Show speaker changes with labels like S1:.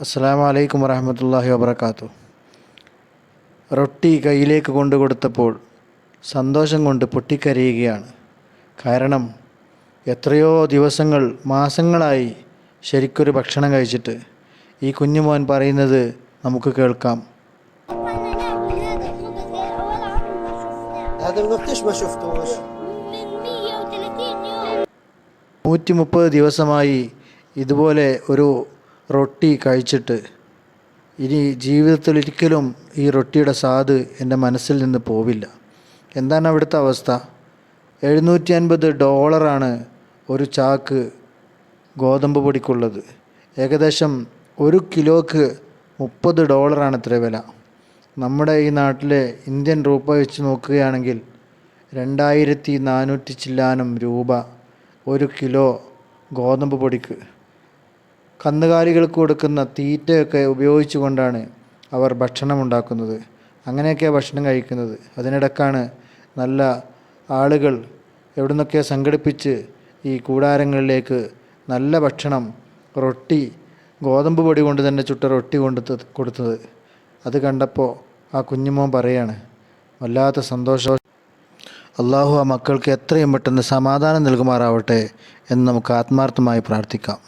S1: അസ്സാം വലൈക്കും വറഹമത്തല്ലാഹി വബർക്കാത്തു റൊട്ടി കയ്യിലേക്ക് കൊണ്ടു കൊടുത്തപ്പോൾ സന്തോഷം കൊണ്ട് പൊട്ടിക്കരയുകയാണ്. കാരണം എത്രയോ ദിവസങ്ങൾ മാസങ്ങളായി ശരിക്കൊരു ഭക്ഷണം കഴിച്ചിട്ട് ഈ കുഞ്ഞുമോൻ പറയുന്നത് നമുക്ക് കേൾക്കാം. നൂറ്റി മുപ്പത് ദിവസമായി ഇതുപോലെ ഒരു റൊട്ടി കഴിച്ചിട്ട് ഇനി ജീവിതത്തിൽ ഒരിക്കലും ഈ റൊട്ടിയുടെ സ്വാദ് എന്റെ മനസ്സിൽ നിന്ന് പോവില്ല. എന്താണ് അവിടുത്തെ അവസ്ഥ? എഴുന്നൂറ്റി അൻപത് ഡോളറാണ് ഒരു ചാക്ക് ഗോതമ്പ് പൊടിക്കുള്ളത്. ഏകദേശം ഒരു കിലോക്ക് മുപ്പത് ഡോളറാണ് ഇത്ര വില. നമ്മുടെ ഈ നാട്ടിലെ ഇന്ത്യൻ രൂപ വെച്ച് നോക്കുകയാണെങ്കിൽ രണ്ടായിരത്തി നാനൂറ്റി ചില്ലാനം രൂപ ഒരു കിലോ ഗോതമ്പ് പൊടിക്ക്. കന്നുകാലികൾക്ക് കൊടുക്കുന്ന തീറ്റയൊക്കെ ഉപയോഗിച്ചുകൊണ്ടാണ് അവർ ഭക്ഷണം ഉണ്ടാക്കുന്നത് അങ്ങനെയൊക്കെ ഭക്ഷണം കഴിക്കുന്നത്. അതിനിടക്കാണ് നല്ല ആളുകൾ എവിടെ നിന്നൊക്കെ സംഘടിപ്പിച്ച് ഈ കൂടാരങ്ങളിലേക്ക് നല്ല ഭക്ഷണം റൊട്ടി ഗോതമ്പ് പൊടി കൊണ്ട് തന്നെ ചുട്ട റൊട്ടി കൊണ്ട് കൊടുത്തത്. അത് കണ്ടപ്പോൾ ആ കുഞ്ഞുമോൻ പറയാണ് വല്ലാത്ത സന്തോഷം. അള്ളാഹു ആ മക്കൾക്ക് എത്രയും പെട്ടെന്ന് സമാധാനം നൽകുമാറാവട്ടെ എന്ന് നമുക്ക് ആത്മാർത്ഥമായി പ്രാർത്ഥിക്കാം.